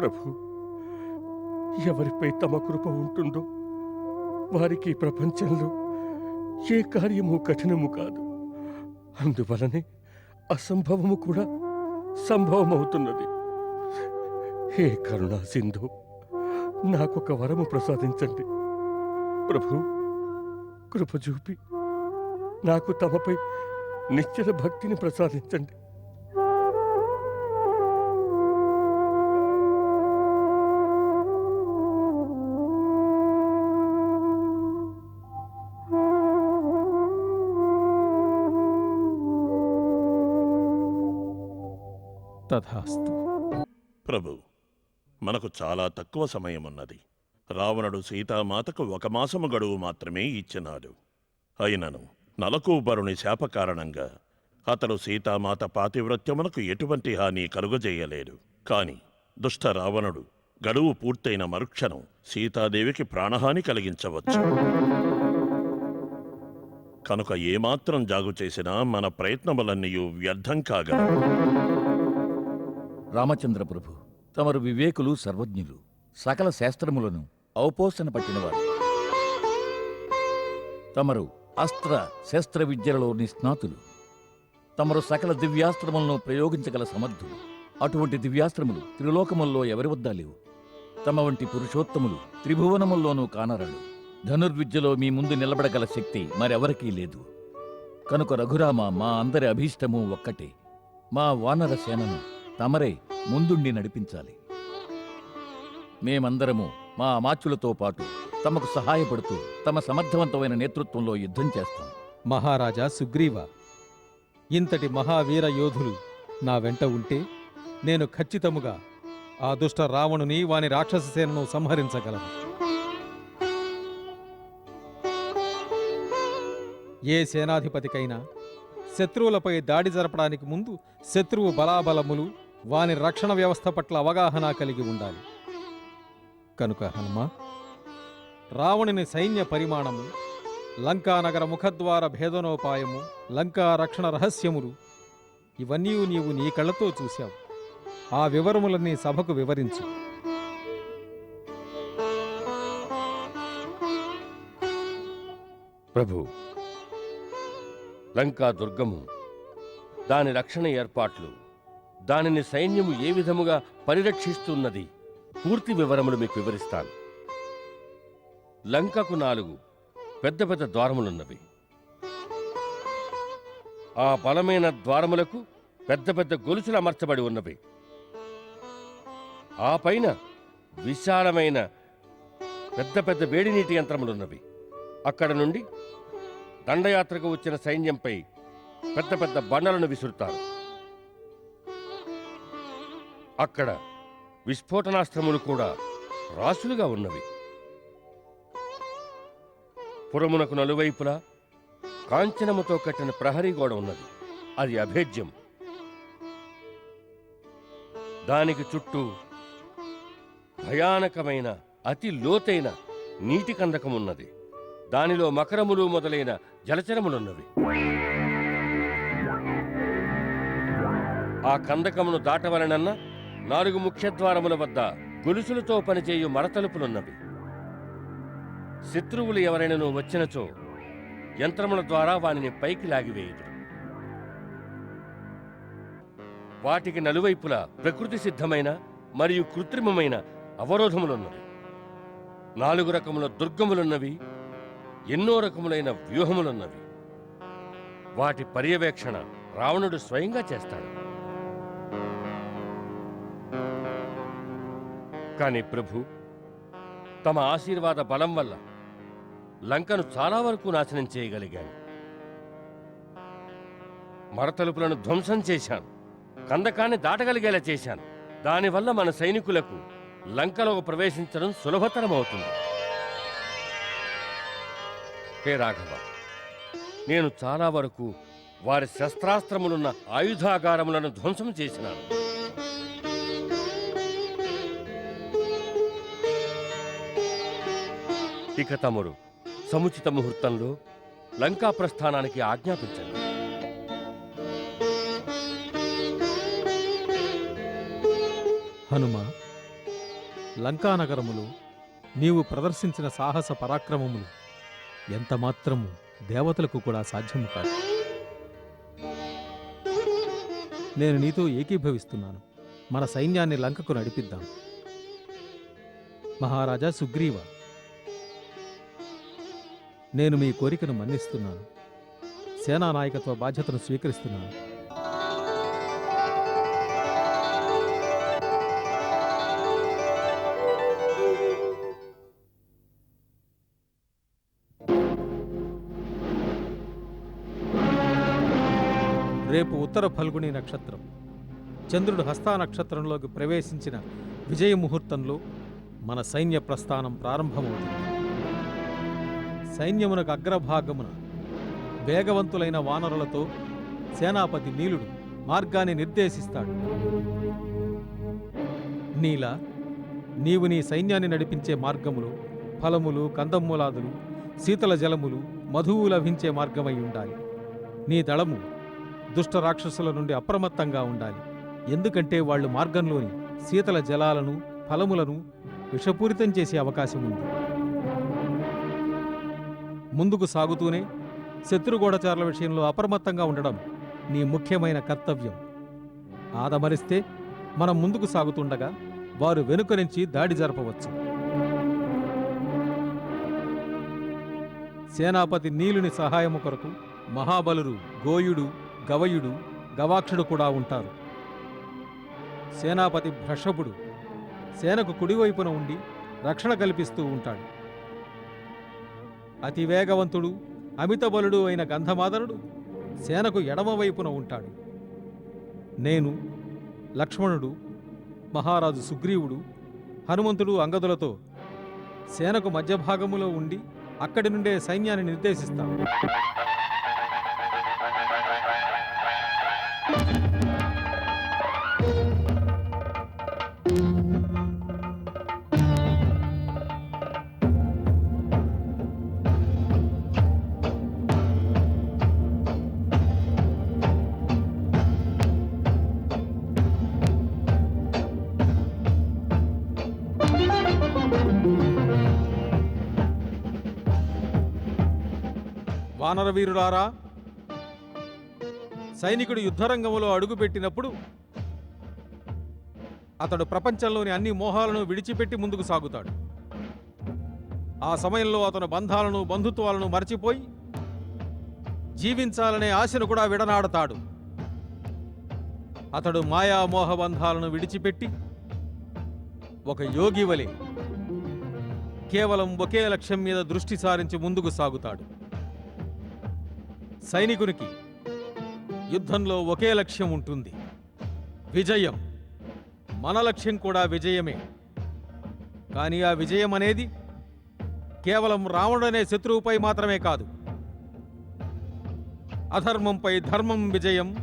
ప్రభు. ఎవరిపై తమ కృప ఉంటుందో వారికి ప్రపంచంలో ఏ కార్యము కఠినము కాదు. అందువలనే అసంభవము కూడా సంభవమవుతున్నది. హే కరుణా సింధు నాకొక వరము ప్రసాదించండి. ప్రభు కృప చూపి నాకు తమపై నిశ్చల భక్తిని ప్రసాదించండి. తథాస్తు. ప్రభు మనకు చాలా తక్కువ సమయం ఉన్నది రావణుడు సీతామాతకు ఒక మాసము గడువు మాత్రమే ఇచ్చినాడు. అయినను నలకూబరుని శాప కారణంగా అతడు సీతామాత పాతివ్రత్యమునకు ఎటువంటి హాని కలుగజేయలేడు కాని దుష్ట రావణుడు గడువు పూర్తయిన మరుక్షణం సీతాదేవికి ప్రాణహాని కలిగించవచ్చు. కనుక ఏమాత్రం జాగు చేసినా మన ప్రయత్నములన్నీ వ్యర్థం కాగలవు. రామచంద్ర ప్రభు తమరు వివేకులు సర్వజ్ఞులు సకల శాస్త్రములను ఔపోసన పట్టినవారు. తమరు అస్త్ర శస్త్ర విద్యలలో నిష్ణాతులు తమరు సకల దివ్యాస్త్రములను ప్రయోగించగల సమర్థులు. అటువంటి దివ్యాస్త్రములు త్రిలోకముల్లో ఎవరి వద్ద లేవు. తమ వంటి పురుషోత్తములు త్రిభువనముల్లోనూ కానరాడు ధనుర్విద్యలో మీ ముందు నిలబడగల శక్తి మరెవరికీ లేదు. కనుక రఘురామ మా అందరి అభీష్టము ఒక్కటే. మా వానర సేనను తమరే ముందుండి నడిపించాలి. మేమందరము మా అమాత్యులతో పాటు తమకు సహాయపడుతూ తమ సమర్థవంతమైన నేతృత్వంలో యుద్ధం చేస్తాం. మహారాజా సుగ్రీవ ఇంతటి మహావీర యోధులు నా వెంట ఉంటే నేను ఖచ్చితముగా ఆ దుష్ట రావణుని వాని రాక్షస సేనను సంహరించగలను. ఏ సేనాధిపతికైనా శత్రువులపై దాడి జరపడానికి ముందు శత్రువు బలాబలములు వాని రక్షణ వ్యవస్థ పట్ల అవగాహన కలిగి ఉండాలి. కనుక హనుమ రావణుని సైన్య పరిమాణము లంకానగర ముఖద్వార భేదనోపాయము లంకా రక్షణ రహస్యములు ఇవన్నీ నీవు నీ కళ్ళతో చూశావు. ఆ వివరములన్నీ సభకు వివరించు. ప్రభు లంకా దుర్గము దాని రక్షణ ఏర్పాట్లు దానిని సైన్యము ఏ విధముగా పరిరక్షిస్తున్నది? పూర్తి వివరములు మీకు వివరిస్తాను. లంకకు నాలుగు పెద్ద పెద్ద ద్వారములున్నవి. ఆ బలమైన ద్వారములకు పెద్ద పెద్ద గొలుసులు అమర్చబడి ఉన్నవి. ఆ పైన విశాలమైన పెద్ద పెద్ద వేడి నీటి యంత్రములున్నవి. అక్కడ నుండి దండయాత్రకు వచ్చిన సైన్యంపై పెద్ద పెద్ద బండలను విసురుతారు. అక్కడ విస్ఫోటనాస్త్రములు కూడా రాసులుగా ఉన్నవి. పురమునకు నలువైపులా కాంచనముతో కట్టిన ప్రహరీ గోడ ఉన్నది. అది అభేద్యం. దానికి చుట్టూ భయానకమైన అతి లోతైన నీటి కందకం ఉన్నది. దానిలో మకరములు మొదలైన జలచరములున్నవి. ఆ కందకమును దాటవలనన్న నాలుగు ముఖ్యద్వారముల వద్ద గొలుసులతో పనిచేయు మరతలుపులున్నవి. శత్రువులు ఎవరైనను వచ్చినచో యంత్రముల ద్వారా వానిని పైకి లాగివేయుదు వాటికి నలువైపులా ప్రకృతి సిద్ధమైన మరియు కృత్రిమమైన అవరోధములున్నవి. నాలుగు రకముల దుర్గములున్నవి ఎన్నో రకములైన వ్యూహములున్నవి. వాటి పర్యవేక్షణ రావణుడు స్వయంగా చేస్తాడు. కానీ ప్రభు తమ ఆశీర్వాద బలం వల్ల లంకను చాలా వరకు నాశనం చేయగలిగాను. మరతలుపులను ధ్వంసం చేశాను. కందకాన్ని దాటగలిగేలా చేశాను. దానివల్ల మన సైనికులకు లంకలోకి ప్రవేశించడం సులభతరమవుతుంది. హే రాఘవ నేను చాలా వరకు వారి శస్త్రాస్త్రములున్న ఆయుధాగారములను ధ్వంసం చేసినాను. ఇక తమరు సముచిత ముహూర్తంలో లంకా ప్రస్థానానికి ఆజ్ఞాపించండి. హనుమ లంకానగరములు నీవు ప్రదర్శించిన సాహస పరాక్రమములు ఎంత మాత్రము దేవతలకు కూడా సాధ్యము కాదు. నేను నీతో ఏకీభవిస్తున్నాను. మన సైన్యాన్ని లంకకు నడిపిద్దాం. మహారాజా సుగ్రీవ నేను మీ కోరికను మన్నిస్తున్నాను. సేనా నాయకత్వ బాధ్యతను స్వీకరిస్తున్నాను. రేపు ఉత్తర ఫల్గుణి నక్షత్రం. చంద్రుడు హస్తా నక్షత్రంలోకి ప్రవేశించిన విజయ ముహూర్తంలో మన సైన్య ప్రస్థానం ప్రారంభమవుతుంది. సైన్యమునకు అగ్రభాగమున వేగవంతులైన వానరులతో సేనాపతి నీలుడు మార్గాన్ని నిర్దేశిస్తాడు. నీల నీవు నీ సైన్యాన్ని నడిపించే మార్గములు ఫలములు కందమూలాదులు శీతల జలములు మధువు లభించే మార్గమై ఉండాలి. నీ దళము దుష్ట రాక్షసుల నుండి అప్రమత్తంగా ఉండాలి. ఎందుకంటే వాళ్ళు మార్గంలోని శీతల జలాలను ఫలములను విషపూరితం చేసే అవకాశం ఉంది ముందుకు సాగుతూనే శత్రుగూఢచారుల విషయంలో అప్రమత్తంగా ఉండడం నీ ముఖ్యమైన కర్తవ్యం. ఆదమరిస్తే మనం ముందుకు సాగుతుండగా వారు వెనుక నుంచి దాడి జరపవచ్చు. సేనాపతి నీలుని సహాయము కొరకు మహాబలురు గోయుడు గవయుడు గవాక్షుడు కూడా ఉంటారు. సేనాపతి భ్రషభుడు సేనకు కుడివైపున ఉండి రక్షణ కల్పిస్తూ ఉంటాడు. అతి వేగవంతుడు అమితబలుడు అయిన గంధమాదనుడు సేనకు ఎడమవైపున ఉంటాడు. నేను లక్ష్మణుడు మహారాజు సుగ్రీవుడు హనుమంతుడు అంగదులతో సేనకు మధ్య భాగములో ఉండి అక్కడి నుండే సైన్యాన్ని నిర్దేశిస్తాను. వానరవీరులారా సైనికుడు యుద్ధరంగంలో అడుగుపెట్టినప్పుడు అతడు ప్రపంచంలోని అన్ని మోహాలను విడిచిపెట్టి ముందుకు సాగుతాడు. ఆ సమయంలో అతను బంధాలను బంధుత్వాలను మరచిపోయి జీవించాలనే ఆశను కూడా విడనాడతాడు. అతడు మాయామోహ బంధాలను విడిచిపెట్టి ఒక యోగి వలె కేవలం ఒకే లక్ష్యం మీద దృష్టి సారించి ముందుకు సాగుతాడు. సైనికునికి యుద్ధంలో ఒకే లక్ష్యం ఉంటుంది. విజయం. మన లక్ష్యం కూడా విజయమే. కానీ ఆ విజయం అనేది కేవలం రావణుడనే శత్రువుపై మాత్రమే కాదు. అధర్మంపై ధర్మం విజయం.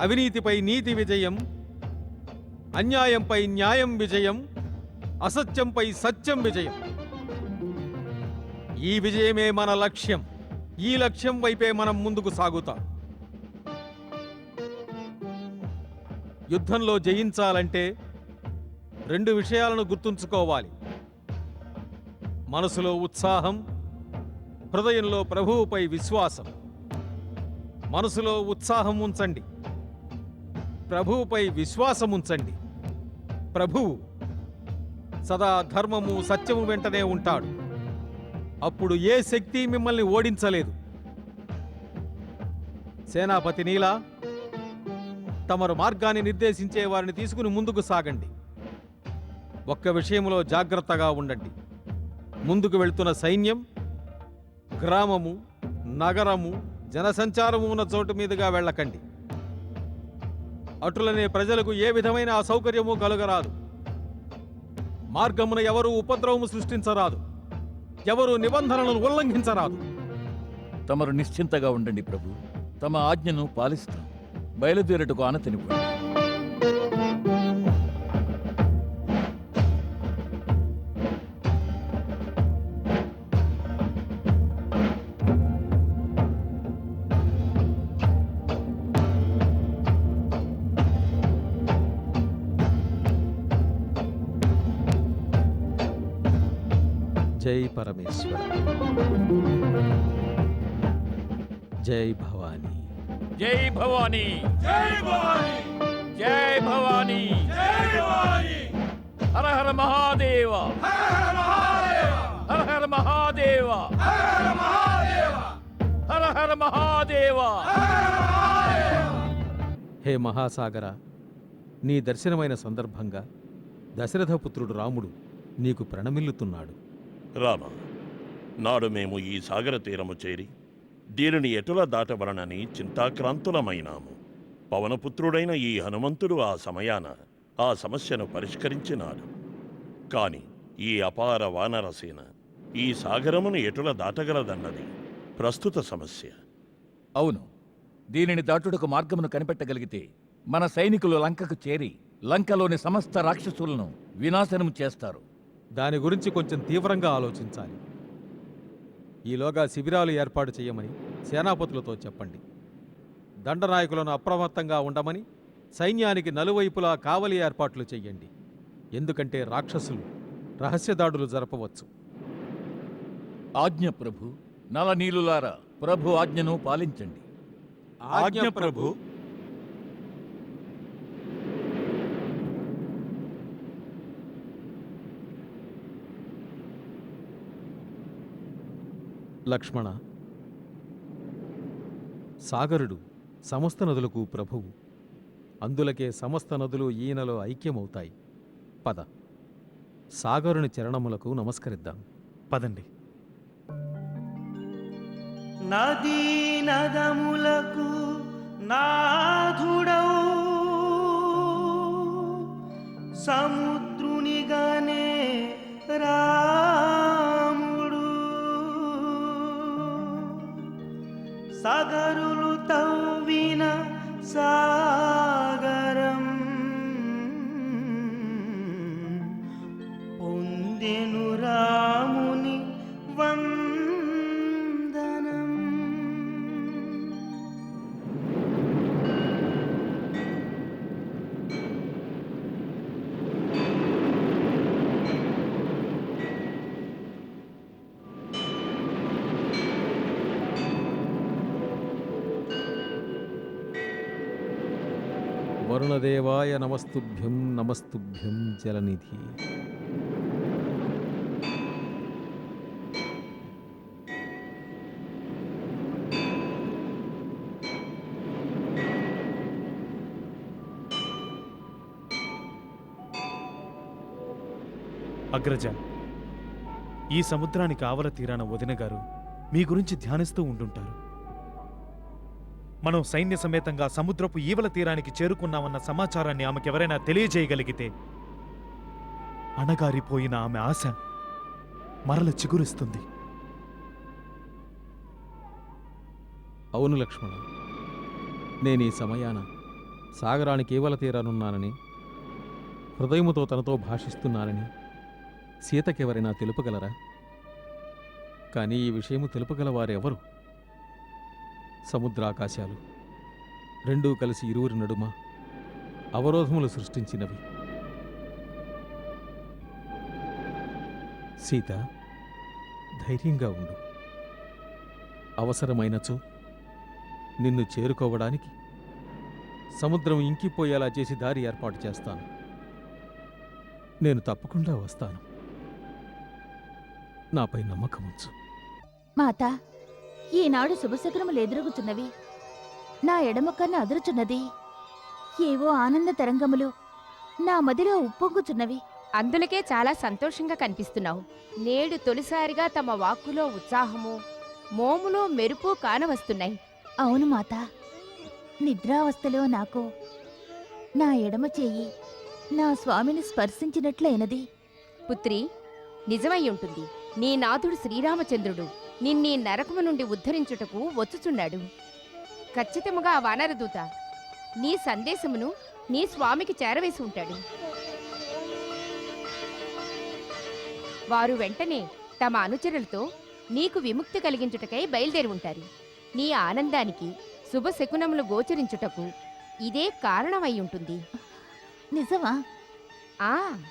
అవినీతిపై నీతి విజయం. అన్యాయంపై న్యాయం విజయం. అసత్యంపై సత్యం విజయం. ఈ విజయమే మన లక్ష్యం. ఈ లక్ష్యం వైపే మనం ముందుకు సాగుతాం. యుద్ధంలో జయించాలంటే రెండు విషయాలను గుర్తుంచుకోవాలి. మనసులో ఉత్సాహం హృదయంలో ప్రభువుపై విశ్వాసం. మనసులో ఉత్సాహం ఉంచండి. ప్రభువుపై విశ్వాసం ఉంచండి. ప్రభువు సదా ధర్మము సత్యము వెంటనే ఉంటాడు. అప్పుడు ఏ శక్తి మిమ్మల్ని ఓడించలేదు? సేనాపతి నీలా తమరు మార్గాన్ని నిర్దేశించే వారిని తీసుకుని ముందుకు సాగండి. ఒక్క విషయంలో జాగ్రత్తగా ఉండండి. ముందుకు వెళ్తున్న సైన్యం గ్రామము నగరము జనసంచారము ఉన్న చోటు మీదుగా వెళ్ళకండి. అటులనే ప్రజలకు ఏ విధమైన అసౌకర్యము కలగరాదు. మార్గమున ఎవరు ఉపద్రవము సృష్టించరాదు. ఎవరు నిబంధనలను ఉల్లంఘించరాదు. తమరు నిశ్చింతగా ఉండండి ప్రభు. తమ ఆజ్ఞను పాలిస్తాం. బయలుదేరుటకు ఆనతినివ్వండి. జై పరమేశ్వర. జై భవానీ. జై భవానీ. జై భవానీ. జై భవానీ. హర హర మహాదేవ. హర హర మహాదేవ. హర హర మహాదేవ. హే మహాసాగర నీ దర్శనమైన సందర్భంగా దశరథపుత్రుడు రాముడు నీకు ప్రణమిల్లుతున్నాడు. రామ నాడు మేము ఈ సాగర తీరము చేరి దీనిని ఎటుల దాటవలనని చింతాక్రాంతులమైనాము. పవనపుత్రుడైన ఈ హనుమంతుడు ఆ సమయాన ఆ సమస్యను పరిష్కరించినాడు. కాని ఈ అపార వానరసేన ఈ సాగరమును ఎటుల దాటగలదన్నది ప్రస్తుత సమస్య. అవును దీనిని దాటుటకు మార్గమును కనిపెట్టగలిగితే మన సైనికులు లంకకు చేరి లంకలోని సమస్త రాక్షసులను వినాశనం చేస్తారు. దాని గురించి కొంచెం తీవ్రంగా ఆలోచించాలి. ఈలోగా శిబిరాలు ఏర్పాటు చేయమని సేనాపతులతో చెప్పండి. దండనాయకులను అప్రమత్తంగా ఉండమని సైన్యానికి నలువైపులా కావలి ఏర్పాట్లు చెయ్యండి. ఎందుకంటే రాక్షసులు రహస్యదాడులు జరపవచ్చు. ఆజ్ఞ ప్రభు నలనీలులారా ప్రభు ఆజ్ఞను పాలించండి. ఆజ్ఞ ప్రభు లక్ష్మణ. సాగరుడు సమస్త నదులకు ప్రభువు. అందులకే సమస్త నదులు ఈయనలో ఐక్యమవుతాయి. పద. సాగరుని చరణములకు నమస్కరిద్దాం. పదండి. నదీ నదములకు నాథుడవు. సముద్రునిగానే రా సగరులు తవ్విన సాగరం పొందెను శివాయ నమస్తుభ్యం నమస్తుభ్యం జలనిధి. అగ్రజ ఈ సముద్రానికి ఆవల తీరాన వదిన గారు మీ గురించి ధ్యానిస్తూ ఉంటుంటారు మనం సైన్య సమేతంగా సముద్రపు ఈవల తీరానికి చేరుకున్నామన్న సమాచారాన్ని ఆమెకెవరైనా తెలియజేయగలిగితే అణగారిపోయిన ఆమె ఆశ మరల చిగురిస్తుంది. అవును లక్ష్మణ నేను ఈ సమయాన సాగరానికి ఈవల తీరానున్నానని హృదయముతో తనతో భాషిస్తున్నానని సీతకెవరైనా తెలుపగలరా? కానీ ఈ విషయము తెలుపగలవారెవరు? సముద్రాకాశాలు. రెండూ కలిసి ఇరువురి నడుమ అవరోధములు సృష్టించినవి. సీత ధైర్యంగా ఉండు. అవసరమైనచో నిన్ను చేరుకోవడానికి సముద్రం ఇంకిపోయేలా చేసి దారి ఏర్పాటు చేస్తాను. నేను తప్పకుండా వస్తాను. నాపై నమ్మకం ఉంచు మాతా ఈనాడు శుభశకునములు ఎదురుగుచున్నవి నా ఎడమ కన్ను అదురుచున్నది. ఏవో ఆనంద తరంగములు నా మదిలో ఉప్పొంగుచున్నవి అందులకే చాలా సంతోషంగా కనిపిస్తున్నావు. నేడు తొలిసారిగా తమ వాక్కులో ఉత్సాహము మోములో మెరుపు కానవస్తున్నాయి. అవును మాత. నిద్రావస్థలో నాకు నా ఎడమ చేయి నా స్వామిని స్పర్శించినట్లయినది. పుత్రి నిజమై ఉంటుంది. నీ నాథుడు శ్రీరామచంద్రుడు. నిన్నీ నరకము నుండి ఉద్ధరించుటకు వచ్చుచున్నాడు. ఖచ్చితముగా ఆ వానరదూత నీ సందేశమును నీ స్వామికి చేరవేసి ఉంటాడు. వారు వెంటనే తమ అనుచరులతో నీకు విముక్తి కలిగించుటకై బయలుదేరి ఉంటారు. నీ ఆనందానికి శుభశకునములు గోచరించుటకు ఇదే కారణమై ఉంటుంది. నిజమా? ఆ!